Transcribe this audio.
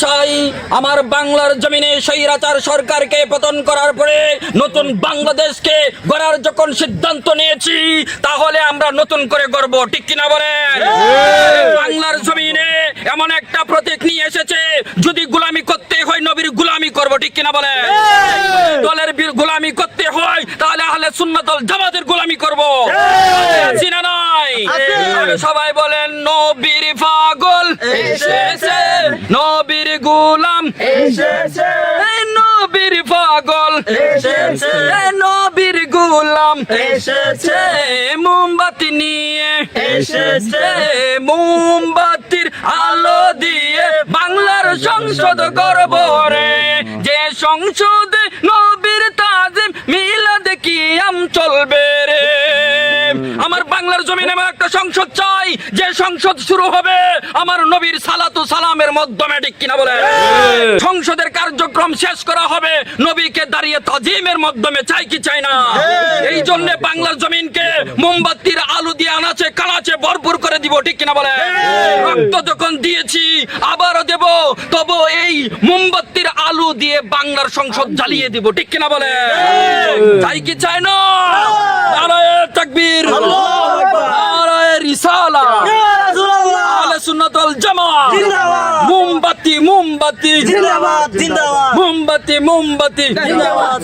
চাই আমার বাংলার জমিনে স্বৈরাচার সরকারকে পতন করার পরে নতুন বাংলাদেশকে গড়ার যখন সিদ্ধান্ত নিয়েছি তাহলে আমরা নতুন করে গড়ব ঠিক কিনা বলেন? বাংলার জমিনে এমন একটা প্রতীক নিয়ে এসেছে যদি গোলামি করতে হয় নবীর গোলামি করব ঠিক কিনা বলেন? দলের বীর গোলামি করতে হয় তাহলে আহলে সুন্নাতল জামাতের গোলামি করব। আছি না নাই? সবাই বলেন নবীর পাগল এসেছে! নবীর গোলাম। এসেছে। নবীর পাগল। এসেছে। নবীর গোলাম। এসেছে। মোমবাতি নিয়ে। এসেছে। মোমবাতির আলো দিয়ে বাংলার সংসদ গর্ব রে। যে সংসদে নবীর তাজিম মিলাদ কিয়াম জমিনে আমার একটা সংসদ চাই। যে সংসদ শুরু হবে আমার নবীর সালাতু সালামের মাধ্যমে ঠিক কিনা বলে সংসদের কার্যক্রম শেষ করা হবে নবীকে দাঁড়িয়ে তাজিমের মাধ্যমে চাই কি চাই না? এই জন্য বাংলার জমিনকে মোমবাতির আলু দিয়ে আনাচে কানাচে ভরপুর করে দিব ঠিক কিনা বলে রক্ত যখন দিয়েছি আবারও দেব তবু এই মোমবাতির আলু দিয়ে বাংলার সংসদ জ্বালিয়ে দিব ঠিক কিনা বলে চাই কি চাই না? তাকবীর। নারায়ে রিসালা। আহলে সুন্নাতুল জামাত। মোমবাতি মোমবাতি। জিন্দাবাদ জিন্দাবাদ। মোমবাতি মোমবাতি। জিন্দাবাদ।